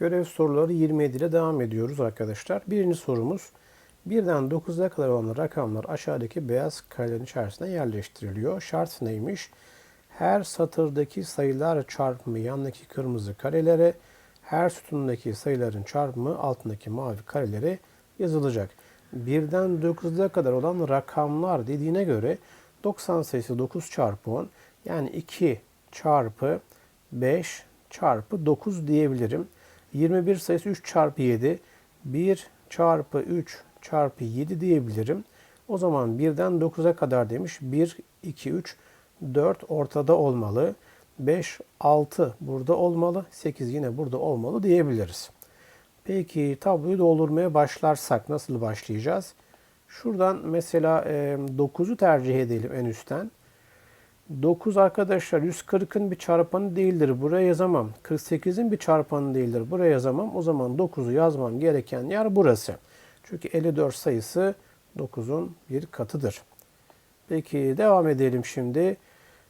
Görev soruları 27 ile devam ediyoruz arkadaşlar. Birinci sorumuz birden 9'a kadar olan rakamlar aşağıdaki beyaz karelerin içerisine yerleştiriliyor. Şart neymiş? Her satırdaki sayılar çarpımı yandaki kırmızı karelere, her sütundaki sayıların çarpımı altındaki mavi karelere yazılacak. Birden 9'a kadar olan rakamlar dediğine göre 90 sayısı 9 çarpı 10 yani 2 çarpı 5 çarpı 9 diyebilirim. 21 sayısı 3 çarpı 7. 1 çarpı 3 çarpı 7 diyebilirim. O zaman 1'den 9'a kadar demiş. 1, 2, 3, 4 ortada olmalı. 5, 6 burada olmalı. 8 yine burada olmalı diyebiliriz. Peki tabloyu doldurmaya başlarsak nasıl başlayacağız? Şuradan mesela 9'u tercih edelim en üstten. 9 arkadaşlar 140'ın bir çarpanı değildir. Buraya yazamam. 48'in bir çarpanı değildir. Buraya yazamam. O zaman 9'u yazmam gereken yer burası. Çünkü 54 sayısı 9'un bir katıdır. Peki devam edelim şimdi.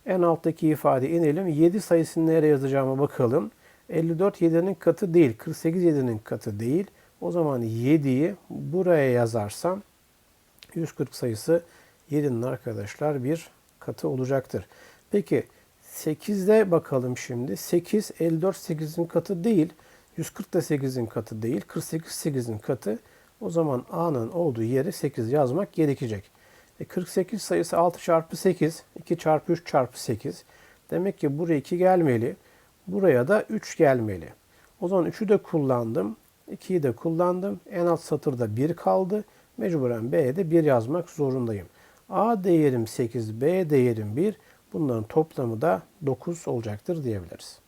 En alttaki ifade inelim. 7 sayısını nereye yazacağıma bakalım. 54 7'nin katı değil. 48 7'nin katı değil. O zaman 7'yi buraya yazarsam 140 sayısı 7'nin arkadaşlar bir katı olacaktır. Peki 8'de bakalım şimdi. 8 54 8'in katı değil. 140 da 8'in katı değil. 48 8'in katı. O zaman A'nın olduğu yere 8 yazmak gerekecek. E 48 sayısı 6 çarpı 8. 2 çarpı 3 çarpı 8. Demek ki buraya 2 gelmeli. Buraya da 3 gelmeli. O zaman 3'ü de kullandım. 2'yi de kullandım. En alt satırda 1 kaldı. Mecburen B'ye de 1 yazmak zorundayım. A değerim 8, B değerim 1. Bunların toplamı da 9 olacaktır diyebiliriz.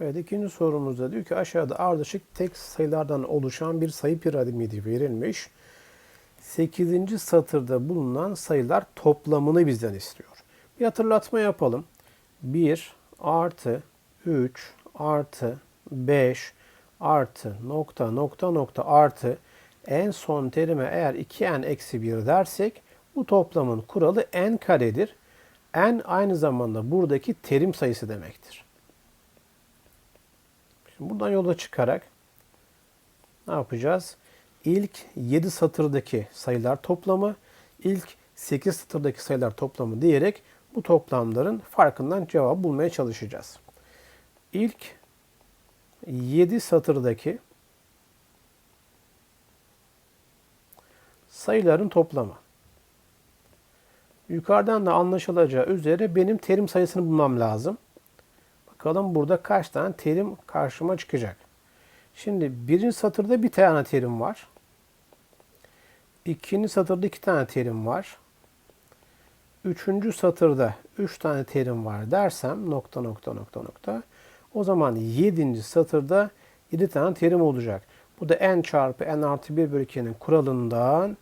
Evet ikinci sorumuzda diyor ki aşağıda ardışık tek sayılardan oluşan bir sayı piramidi verilmiş. 8. satırda bulunan sayılar toplamını bizden istiyor. Bir hatırlatma yapalım. 1 artı 3 artı 5 artı nokta nokta nokta artı en son terime eğer 2n eksi 1 dersek bu toplamın kuralı n karedir. n aynı zamanda buradaki terim sayısı demektir. Şimdi buradan yola çıkarak ne yapacağız? İlk 7 satırdaki sayılar toplamı, ilk 8 satırdaki sayılar toplamı diyerek bu toplamların farkından cevap bulmaya çalışacağız. İlk 7 satırdaki sayıların toplamı. Yukarıdan da anlaşılacağı üzere benim terim sayısını bulmam lazım. Bakalım burada kaç tane terim karşıma çıkacak. Şimdi birinci satırda bir tane terim var. İkinci satırda iki tane terim var. Üçüncü satırda üç tane terim var dersem nokta nokta nokta nokta. O zaman yedinci satırda yedi tane terim olacak. Bu da n çarpı n artı 1 bölü 2'nin kuralından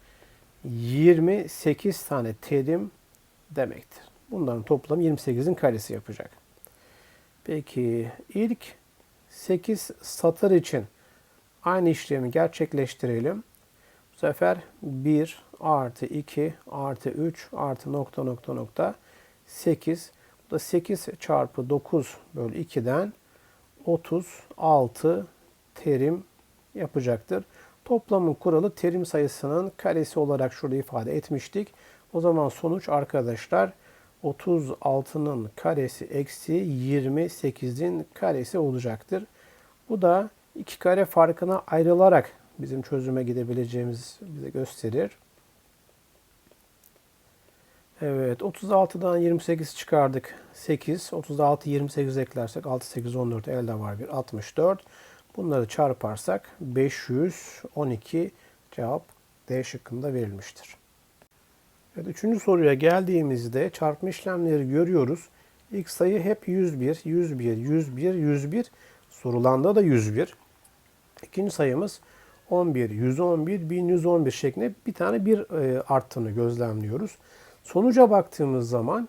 28 tane terim demektir. Bunların toplamı 28'in karesi yapacak. Peki ilk 8 satır için aynı işlemi gerçekleştirelim. Bu sefer 1 artı 2 artı 3 artı nokta nokta nokta 8. Bu da 8 çarpı 9 bölü 2'den 36 terim yapacaktır. Toplamın kuralı terim sayısının karesi olarak şurada ifade etmiştik. O zaman sonuç arkadaşlar 36'nın karesi eksi 28'in karesi olacaktır. Bu da iki kare farkına ayrılarak bizim çözüme gidebileceğimiz bize gösterir. Evet 36'dan 28 çıkardık 8. 36 28 eklersek 6 8 14 elde var bir 64. Bunları çarparsak 512 cevap D şıkkında verilmiştir. Evet, üçüncü soruya geldiğimizde çarpma işlemleri görüyoruz. İlk sayı hep 101, 101, 101, 101. Sorulanda da 101. İkinci sayımız 11, 111, 1111 şeklinde bir tane bir e, arttığını gözlemliyoruz. Sonuca baktığımız zaman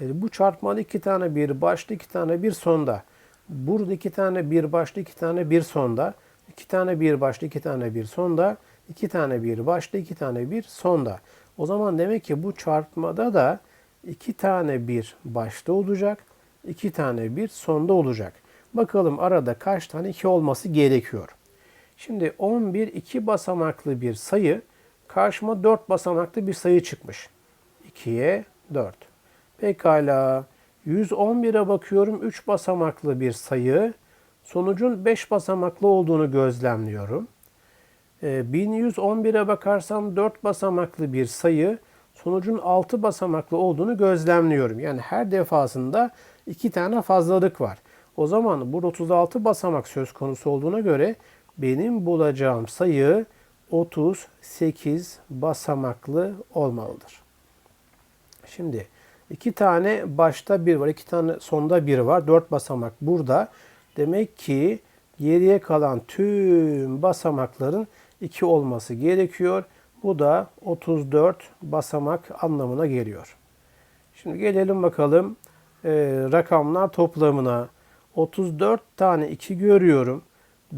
e, bu çarpmada iki tane bir başta, iki tane bir sonda. Burada iki tane bir başta, iki tane bir sonda. iki tane bir başta, iki tane bir sonda. iki tane bir başta, iki tane bir sonda. O zaman demek ki bu çarpmada da iki tane bir başta olacak, iki tane bir sonda olacak. Bakalım arada kaç tane 2 olması gerekiyor. Şimdi 11 iki basamaklı bir sayı karşıma 4 basamaklı bir sayı çıkmış. 2'ye 4. Pekala 111'e bakıyorum 3 basamaklı bir sayı. Sonucun 5 basamaklı olduğunu gözlemliyorum. Ee, 1111'e bakarsam 4 basamaklı bir sayı. Sonucun 6 basamaklı olduğunu gözlemliyorum. Yani her defasında 2 tane fazlalık var. O zaman burada 36 basamak söz konusu olduğuna göre benim bulacağım sayı 38 basamaklı olmalıdır. Şimdi iki tane başta bir var, iki tane sonda bir var. Dört basamak burada. Demek ki geriye kalan tüm basamakların iki olması gerekiyor. Bu da 34 basamak anlamına geliyor. Şimdi gelelim bakalım e, rakamlar toplamına. 34 tane 2 görüyorum.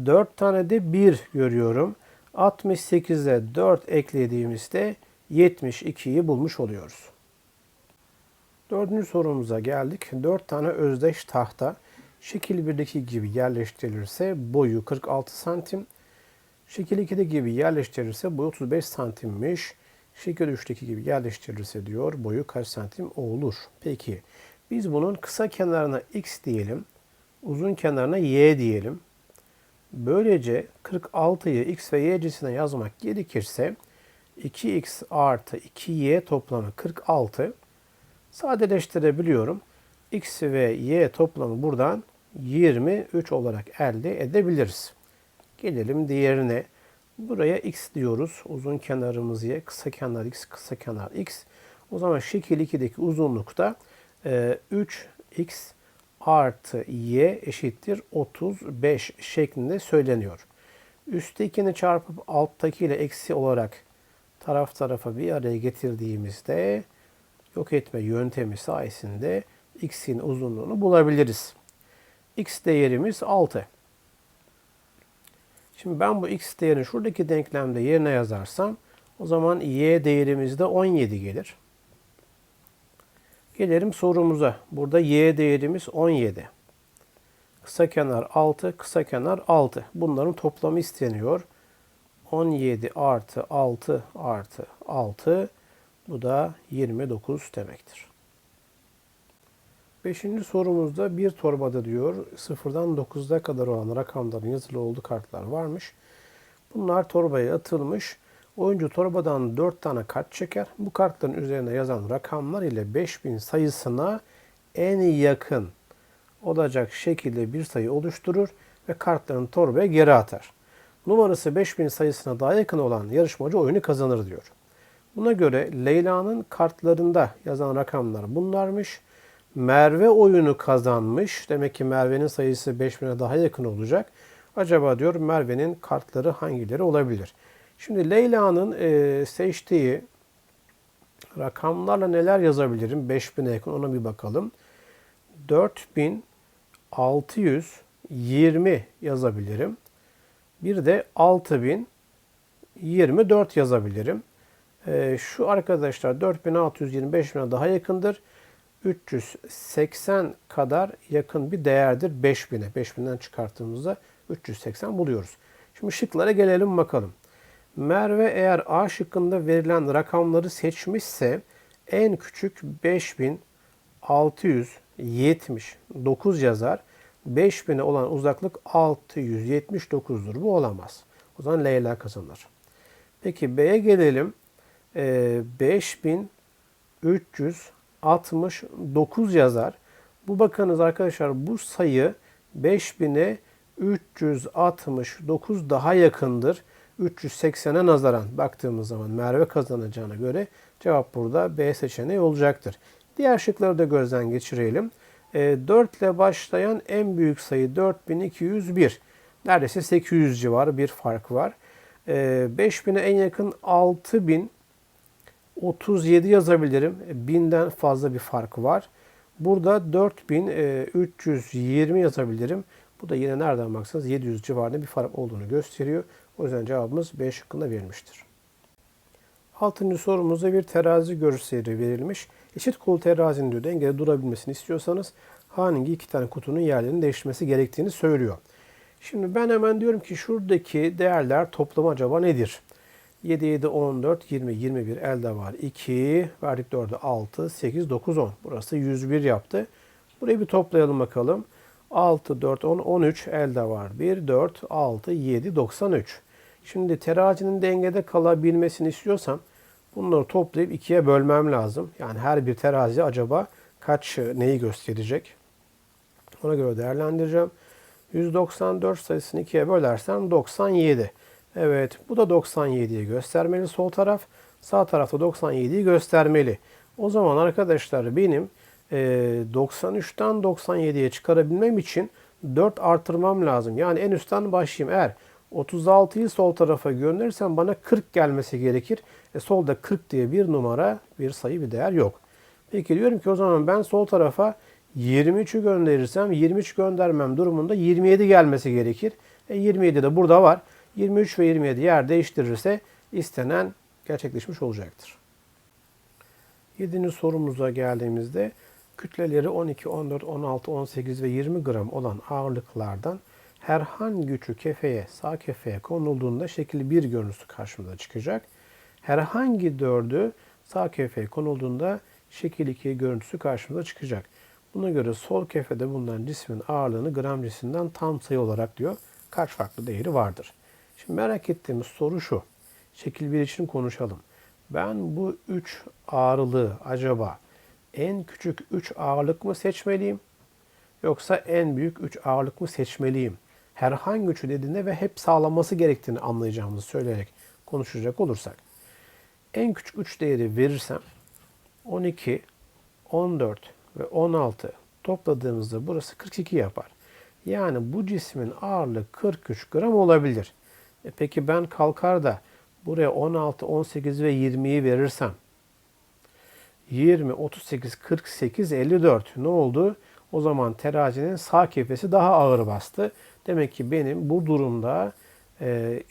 4 tane de 1 görüyorum. 68'e 4 eklediğimizde 72'yi bulmuş oluyoruz. Dördüncü sorumuza geldik. 4 tane özdeş tahta şekil 1'deki gibi yerleştirilirse boyu 46 santim. Şekil 2'deki gibi yerleştirilirse boyu 35 santimmiş. Şekil 3'teki gibi yerleştirilirse diyor boyu kaç santim olur? Peki biz bunun kısa kenarına x diyelim. Uzun kenarına y diyelim. Böylece 46'yı x ve y cinsine yazmak gerekirse 2x artı 2y toplamı 46 sadeleştirebiliyorum. x ve y toplamı buradan 23 olarak elde edebiliriz. Gelelim diğerine. Buraya x diyoruz. Uzun kenarımız y, kısa kenar x, kısa kenar x. O zaman şekil 2'deki uzunlukta 3x artı y eşittir 35 şeklinde söyleniyor. Üsttekini çarpıp alttaki ile eksi olarak taraf tarafa bir araya getirdiğimizde yok etme yöntemi sayesinde x'in uzunluğunu bulabiliriz. x değerimiz 6. Şimdi ben bu x değerini şuradaki denklemde yerine yazarsam o zaman y değerimiz de 17 gelir. Gelelim sorumuza. Burada y değerimiz 17. Kısa kenar 6, kısa kenar 6. Bunların toplamı isteniyor. 17 artı 6 artı 6. Bu da 29 demektir. Beşinci sorumuzda bir torbada diyor sıfırdan 9'a kadar olan rakamların yazılı olduğu kartlar varmış. Bunlar torbaya atılmış. Oyuncu torbadan 4 tane kart çeker. Bu kartların üzerine yazan rakamlar ile 5000 sayısına en yakın olacak şekilde bir sayı oluşturur ve kartlarını torbaya geri atar. Numarası 5000 sayısına daha yakın olan yarışmacı oyunu kazanır diyor. Buna göre Leyla'nın kartlarında yazan rakamlar bunlarmış. Merve oyunu kazanmış. Demek ki Merve'nin sayısı 5000'e daha yakın olacak. Acaba diyor Merve'nin kartları hangileri olabilir? Şimdi Leyla'nın e, seçtiği rakamlarla neler yazabilirim? 5000'e yakın ona bir bakalım. 4620 yazabilirim. Bir de 6024 yazabilirim. E, şu arkadaşlar 4625 bine daha yakındır. 380 kadar yakın bir değerdir 5000'e. 5000'den çıkarttığımızda 380 buluyoruz. Şimdi şıklara gelelim bakalım. Merve eğer A şıkkında verilen rakamları seçmişse en küçük 5679 yazar. 5000'e olan uzaklık 679'dur. Bu olamaz. O zaman Leyla kazanır. Peki B'ye gelelim. Ee, 5369 yazar. Bu bakınız arkadaşlar bu sayı 5000'e 369 daha yakındır. 380'e nazaran baktığımız zaman Merve kazanacağına göre cevap burada B seçeneği olacaktır. Diğer şıkları da gözden geçirelim. E, 4 ile başlayan en büyük sayı 4201. Neredeyse 800 civarı bir fark var. E, 5000'e en yakın 6037 yazabilirim. 1000'den fazla bir fark var. Burada 4320 yazabilirim. Bu da yine nereden baksanız 700 civarında bir fark olduğunu gösteriyor. O yüzden cevabımız B şıkkında verilmiştir. Altıncı sorumuzda bir terazi görseli verilmiş. Eşit kol terazinin diyor dengede durabilmesini istiyorsanız hangi iki tane kutunun yerlerini değiştirmesi gerektiğini söylüyor. Şimdi ben hemen diyorum ki şuradaki değerler toplamı acaba nedir? 7, 7, 14, 20, 21 elde var. 2, verdik 4'e 6, 8, 9, 10. Burası 101 yaptı. Burayı bir toplayalım bakalım. 6, 4, 10, 13 elde var. 1, 4, 6, 7, 93. Şimdi terazinin dengede kalabilmesini istiyorsam bunları toplayıp ikiye bölmem lazım. Yani her bir terazi acaba kaç neyi gösterecek? Ona göre değerlendireceğim. 194 sayısını ikiye bölersem 97. Evet bu da 97'yi göstermeli sol taraf. Sağ tarafta 97'yi göstermeli. O zaman arkadaşlar benim e, 93'ten 97'ye çıkarabilmem için 4 artırmam lazım. Yani en üstten başlayayım. Eğer 36'yı sol tarafa gönderirsem bana 40 gelmesi gerekir. E, solda 40 diye bir numara, bir sayı, bir değer yok. Peki diyorum ki o zaman ben sol tarafa 23'ü gönderirsem 23 göndermem durumunda 27 gelmesi gerekir. E 27 de burada var. 23 ve 27 yer değiştirirse istenen gerçekleşmiş olacaktır. 7. sorumuza geldiğimizde kütleleri 12, 14, 16, 18 ve 20 gram olan ağırlıklardan herhangi üçü kefeye, sağ kefeye konulduğunda şekil 1 görüntüsü karşımıza çıkacak. Herhangi dördü sağ kefeye konulduğunda şekil 2 görüntüsü karşımıza çıkacak. Buna göre sol kefede bulunan cismin ağırlığını gram cinsinden tam sayı olarak diyor. Kaç farklı değeri vardır? Şimdi merak ettiğimiz soru şu. Şekil 1 için konuşalım. Ben bu 3 ağırlığı acaba en küçük 3 ağırlık mı seçmeliyim? Yoksa en büyük 3 ağırlık mı seçmeliyim? Herhangi üçü dediğinde ve hep sağlanması gerektiğini anlayacağımızı söyleyerek konuşacak olursak. En küçük 3 değeri verirsem 12, 14 ve 16 topladığımızda burası 42 yapar. Yani bu cismin ağırlığı 43 gram olabilir. E peki ben kalkar da buraya 16, 18 ve 20'yi verirsem 20, 38, 48, 54 ne oldu? O zaman terazinin sağ kefesi daha ağır bastı. Demek ki benim bu durumda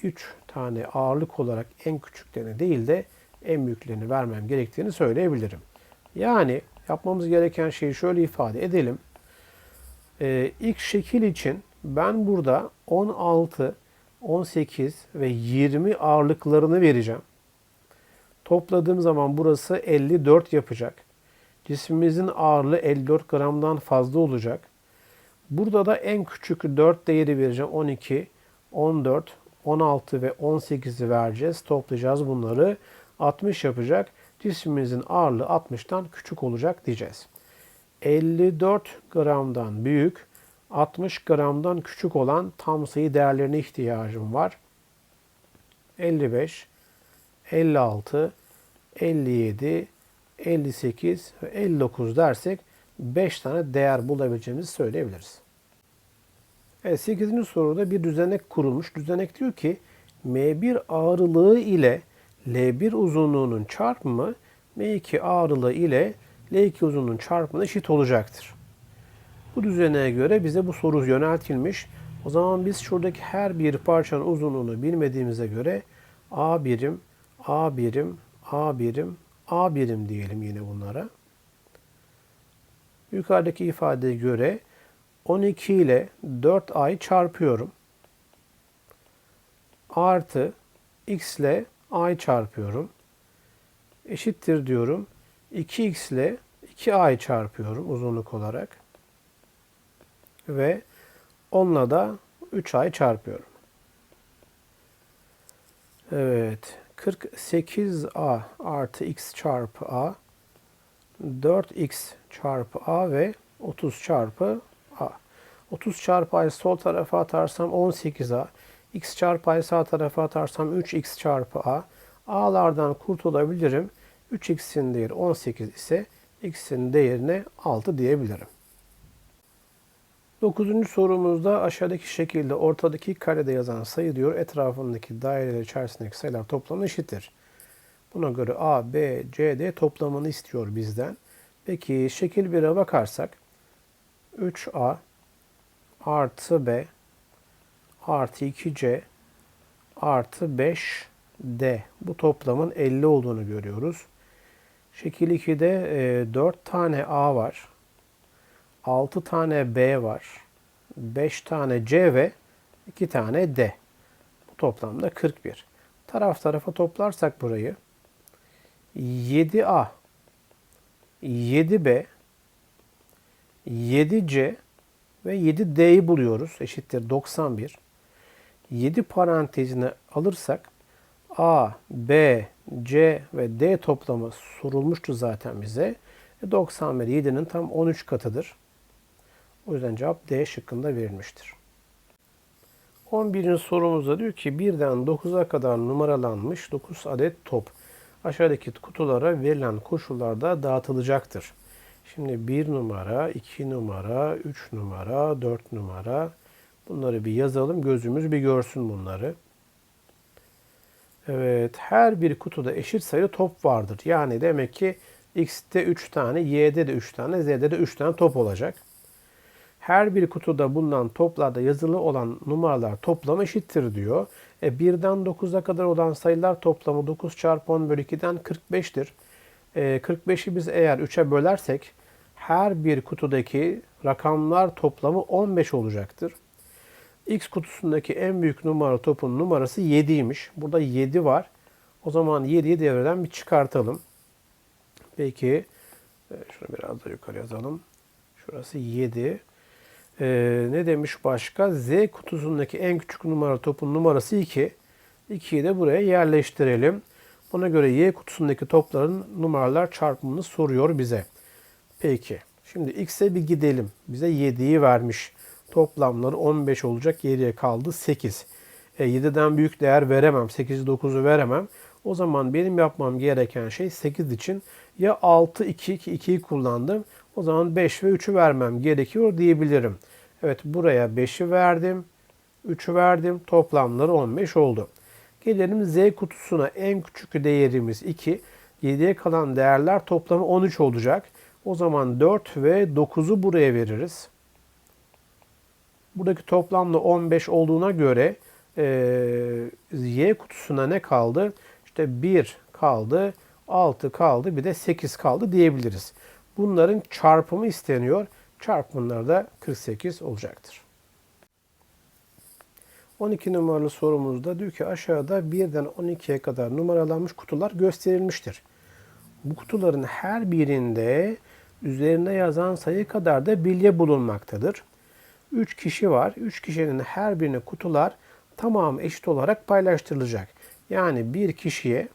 3 e, tane ağırlık olarak en küçüklerini değil de en büyüklerini vermem gerektiğini söyleyebilirim. Yani yapmamız gereken şeyi şöyle ifade edelim. Ee, ilk şekil için ben burada 16, 18 ve 20 ağırlıklarını vereceğim. Topladığım zaman burası 54 yapacak. Cismimizin ağırlığı 54 gramdan fazla olacak. Burada da en küçük 4 değeri vereceğim. 12, 14, 16 ve 18'i vereceğiz. Toplayacağız bunları. 60 yapacak. Cismimizin ağırlığı 60'tan küçük olacak diyeceğiz. 54 gramdan büyük, 60 gramdan küçük olan tam sayı değerlerine ihtiyacım var. 55, 56, 57, 58 ve 59 dersek 5 tane değer bulabileceğimizi söyleyebiliriz. Evet 8. soruda bir düzenek kurulmuş. Düzenek diyor ki M1 ağırlığı ile L1 uzunluğunun çarpımı M2 ağırlığı ile L2 uzunluğunun çarpımına eşit olacaktır. Bu düzene göre bize bu soru yöneltilmiş. O zaman biz şuradaki her bir parçanın uzunluğunu bilmediğimize göre A birim, A birim, A birim, A birim diyelim yine bunlara. Yukarıdaki ifadeye göre 12 ile 4a'yı çarpıyorum. Artı x ile a'yı çarpıyorum. Eşittir diyorum. 2x ile 2a'yı çarpıyorum uzunluk olarak. Ve onunla da 3a'yı çarpıyorum. Evet. 48a artı x çarpı a 4x çarpı a ve 30 çarpı a. 30 çarpı a'yı sol tarafa atarsam 18a. x çarpı a'yı sağ tarafa atarsam 3x çarpı a. a'lardan kurtulabilirim. 3x'in değeri 18 ise x'in değerine 6 diyebilirim. Dokuzuncu sorumuzda aşağıdaki şekilde ortadaki karede yazan sayı diyor etrafındaki daireler içerisindeki sayılar toplamı eşittir. Buna göre A, B, C, D toplamını istiyor bizden. Peki şekil 1'e bakarsak 3A artı B artı 2C artı 5D bu toplamın 50 olduğunu görüyoruz. Şekil 2'de e, 4 tane A var. 6 tane B var. 5 tane C ve 2 tane D. Bu toplamda 41. Taraf tarafa toplarsak burayı 7A, 7B, 7C ve 7D'yi buluyoruz. Eşittir 91. 7 parantezine alırsak A, B, C ve D toplamı sorulmuştu zaten bize. E 91 7'nin tam 13 katıdır. O yüzden cevap D şıkkında verilmiştir. 11. sorumuzda diyor ki 1'den 9'a kadar numaralanmış 9 adet top aşağıdaki kutulara verilen koşullarda dağıtılacaktır. Şimdi 1 numara, 2 numara, 3 numara, 4 numara bunları bir yazalım. Gözümüz bir görsün bunları. Evet, her bir kutuda eşit sayıda top vardır. Yani demek ki X'te 3 tane, Y'de de 3 tane, Z'de de 3 tane top olacak. Her bir kutuda bulunan toplarda yazılı olan numaralar toplamı eşittir diyor. E 1'den 9'a kadar olan sayılar toplamı 9 çarpı 10 bölü 2'den 45'tir. E 45'i biz eğer 3'e bölersek her bir kutudaki rakamlar toplamı 15 olacaktır. X kutusundaki en büyük numara topun numarası 7'ymiş. Burada 7 var. O zaman 7'yi devreden bir çıkartalım. Peki e, şunu biraz da yukarı yazalım. Şurası 7. Ee, ne demiş başka? Z kutusundaki en küçük numara topun numarası 2. 2'yi de buraya yerleştirelim. Buna göre Y kutusundaki topların numaralar çarpımını soruyor bize. Peki. Şimdi X'e bir gidelim. Bize 7'yi vermiş. Toplamları 15 olacak. Geriye kaldı 8. E, 7'den büyük değer veremem. 8'i 9'u veremem. O zaman benim yapmam gereken şey 8 için ya 6, 2, 2'yi kullandım. O zaman 5 ve 3'ü vermem gerekiyor diyebilirim. Evet buraya 5'i verdim. 3'ü verdim. Toplamları 15 oldu. Gelelim Z kutusuna en küçük değerimiz 2. 7'ye kalan değerler toplamı 13 olacak. O zaman 4 ve 9'u buraya veririz. Buradaki toplamda 15 olduğuna göre e, Y kutusuna ne kaldı? İşte 1 kaldı, 6 kaldı, bir de 8 kaldı diyebiliriz. Bunların çarpımı isteniyor. Çarpımları da 48 olacaktır. 12 numaralı sorumuzda diyor ki aşağıda 1'den 12'ye kadar numaralanmış kutular gösterilmiştir. Bu kutuların her birinde üzerine yazan sayı kadar da bilye bulunmaktadır. 3 kişi var. 3 kişinin her birine kutular tamamı eşit olarak paylaştırılacak. Yani bir kişiye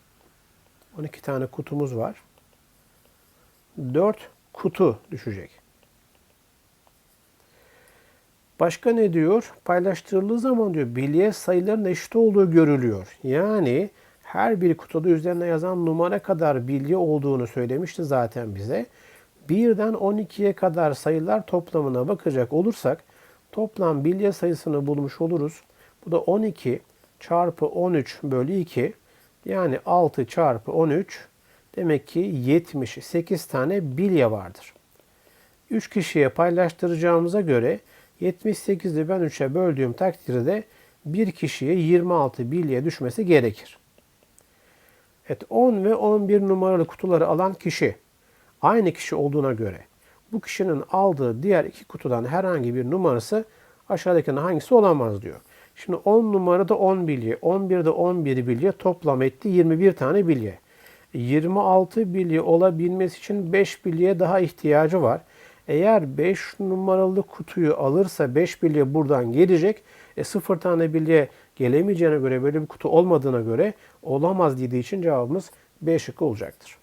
12 tane kutumuz var. 4 kutu düşecek. Başka ne diyor? Paylaştırıldığı zaman diyor bilye sayıların eşit olduğu görülüyor. Yani her bir kutuda üzerine yazan numara kadar bilye olduğunu söylemişti zaten bize. Birden 12'ye kadar sayılar toplamına bakacak olursak toplam bilye sayısını bulmuş oluruz. Bu da 12 çarpı 13 bölü 2 yani 6 çarpı 13 demek ki 78 tane bilye vardır. 3 kişiye paylaştıracağımıza göre 78'i ben 3'e böldüğüm takdirde bir kişiye 26 bilye düşmesi gerekir. Evet 10 ve 11 numaralı kutuları alan kişi aynı kişi olduğuna göre bu kişinin aldığı diğer iki kutudan herhangi bir numarası aşağıdakinin hangisi olamaz diyor. Şimdi 10 numarada 10 bilye, 11'de 11 bilye toplam etti 21 tane bilye. 26 bilye olabilmesi için 5 bilye daha ihtiyacı var. Eğer 5 numaralı kutuyu alırsa 5 bilye buradan gelecek. E 0 tane bilye gelemeyeceğine göre böyle bir kutu olmadığına göre olamaz dediği için cevabımız B şıkkı olacaktır.